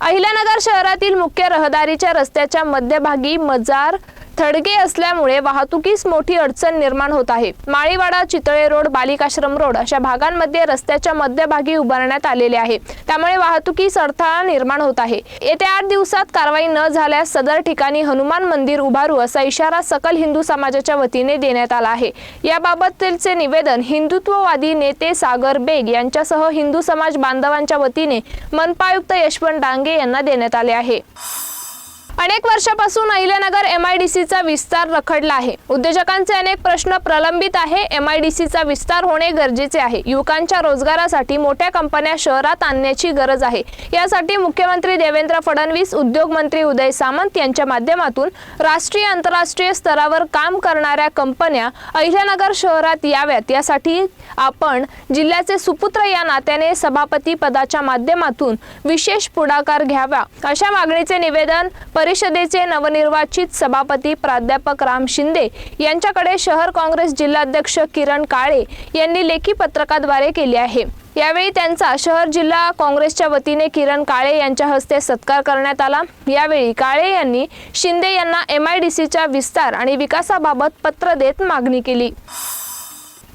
अहिल्यानगर शहरातील मुख्य रहदारीच्या रस्त्याच्या मध्यभागी मजार थडगे असल्यामुळे वाहतुकीस मोठी अडचण निर्माण होत आहे. माळीवाडा चितळे रोड बालिकाश्रम रोड अशा भागांमध्ये रस्त्याच्या मध्यभागी उभारण्यात आलेले आहे. त्यामुळे वाहतुकीस अडथळा निर्माण होत आहे. येत्या आठ दिवसात कारवाई न झाल्यास सदर ठिकाणी हनुमान मंदिर उभारू असा इशारा सकल हिंदू समाजाच्या वतीने देण्यात आला आहे. याबाबतचे निवेदन हिंदुत्ववादी नेते सागर बेग यांच्यासह हिंदू समाज बांधवांच्या वतीने मनपायुक्त यशवंत डांगे यांना देण्यात आले आहे. अनेक वर्षापासून अहिल्यानगर एम आय डी सीचा विस्तार रखडला आहे. उद्योजकांचे अनेक प्रश्न प्रलंबित आहे. एम आय डी सीचा विस्तार होणे गरजेचे आहे. युवकांच्या रोजगारासाठी मोठ्या कंपन्या शहरात आणण्याची गरज आहे. यासाठी मुख्यमंत्री देवेंद्र फडणवीस उद्योग मंत्री उदय सामंत यांच्या माध्यमातून राष्ट्रीय आंतरराष्ट्रीय स्तरावर काम करणाऱ्या कंपन्या अहिल्यानगर शहरात याव्यात. यासाठी आपण जिल्ह्याचे सुपुत्र या नात्याने सभापती पदाच्या माध्यमातून विशेष पुढाकार घ्यावा. अशा मागणीचे निवेदन परिषदेचे नवनिर्वाचित सभापती प्राध्यापक राम शिंदे यांच्याकडे शहर काँग्रेस जिल्हाध्यक्ष किरण काळे यांनी लेखी पत्रकाद्वारे केले आहे. यावेळी त्यांचा शहर जिल्हा काँग्रेसच्या वतीने किरण काळे यांच्या हस्ते सत्कार करण्यात आला. यावेळी काळे यांनी शिंदे यांना एम आयडीसीच्या विस्तार आणि विकासाबाबत पत्र देत मागणी केली.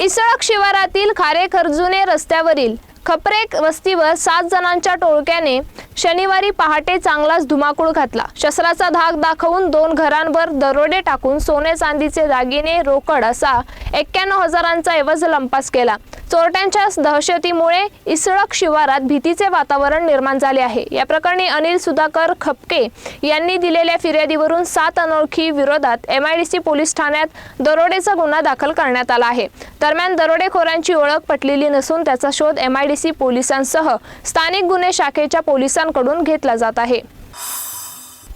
इसळक शिवारातील खारे खर्जुने रस्त्यावरील खपरे वस्तीवर सात जणांच्या टोळक्याने शनिवारी पहाटे चांगलाच धुमाकूळ घातला. शस्त्राचा धाक दाखवून दोन घरांवर दरोडे टाकून सोने चांदीचे दागिने रोकड असा एक्क्याण्णव हजारांचा एवज लंपास केला. चोरट्यांच्या दहशतीमुळे इसळक शिवारात भीतीचे वातावरण निर्माण झाले आहे. या प्रकरणी अनिल सुधाकर खपके यांनी दिलेल्या फिर्यादीवरून सात अनोळखी विरोधात M I D C police ठाण्यात दरोडेचा गुन्हा दाखल करण्यात आला आहे. दरम्यान दरोडेखोरांची ओळख पटलेली नसून त्याचा शोध एम आय डी सी पोलिसांसह स्थानिक गुन्हे शाखेच्या पोलिसांकडून घेतला जात आहे.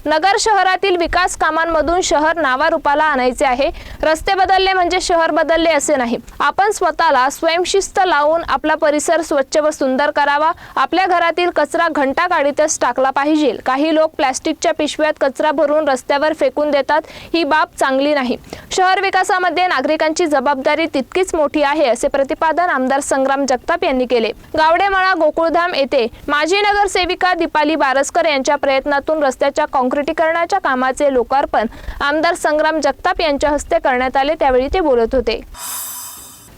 नगर शहरातील विकास कामांमधून शहर नावारूपाला आणायचे आहे. रस्ते बदलले म्हणजे शहर बदलले असे नाही. आपण स्वतःला स्वयंशिस्त लावून आपला परिसर स्वच्छ व सुंदर करावा. आपल्या घरातील कचरा घंटा गाडीतच टाकला पाहिजे. काही लोक प्लॅस्टिकच्या पिशव्यात कचरा भरून रस्त्यावर फेकून देतात. ही बाब चांगली नाही. शहर विकासामध्ये नागरिकांची जबाबदारी तितकीच मोठी आहे असे प्रतिपादन आमदार संग्राम जगताप यांनी केले. गावडेमाळा गोकुळधाम येथे माजी नगरसेविका दीपाली बारसकर यांच्या प्रयत्नातून रस्त्याच्या काँक्रिटीकरणाच्या कामाचे लोकार्पण आमदार संग्राम जगताप यांच्या हस्ते करण्यात आले त्यावेळी ते बोलत होते.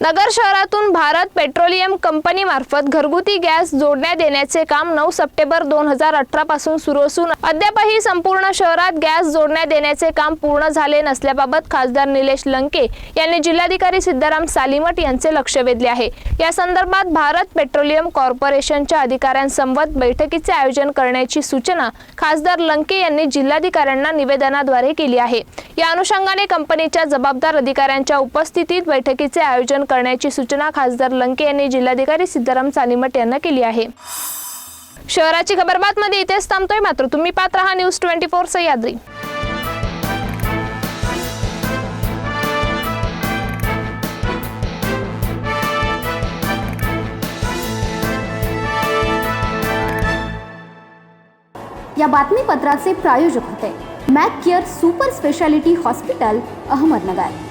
नगर शहरातून भारत पेट्रोलियम कंपनी मार्फत घरगुती गॅस जोडण्या देण्याचे काम नऊ सप्टेंबर दोन हजार अठरा पासून सुरू असून अद्यापही संपूर्ण शहरात गॅस जोडण्या देण्याचे काम पूर्ण झाले नसल्याबाबत खासदार निलेश लंके यांनी जिल्हाधिकारी सिद्धाराम सालीमट यांचे लक्ष वेधले आहे. या संदर्भात भारत पेट्रोलियम कॉर्पोरेशनच्या अधिकाऱ्यांसमवेत बैठकीचे आयोजन करण्याची सूचना खासदार लंके यांनी जिल्हाधिकाऱ्यांना निवेदनाद्वारे केली आहे. या अनुषंगाने कंपनीच्या जबाबदार अधिकाऱ्यांच्या उपस्थितीत बैठकीचे आयोजन करण्याची सूचना खासदार लंके यांनी जिल्हाधिकारी सिद्धाराम चालिमट यांना केली आहे. शहराची खबरबात मध्ये इथेच थांबतोय. मात्र तुम्ही पाहत राहा न्यूज ट्वेंटी फोर सह्याद्री या बातमीपत्राचे प्रायोजक होते. Mac care super speciality hospital Ahmednagar.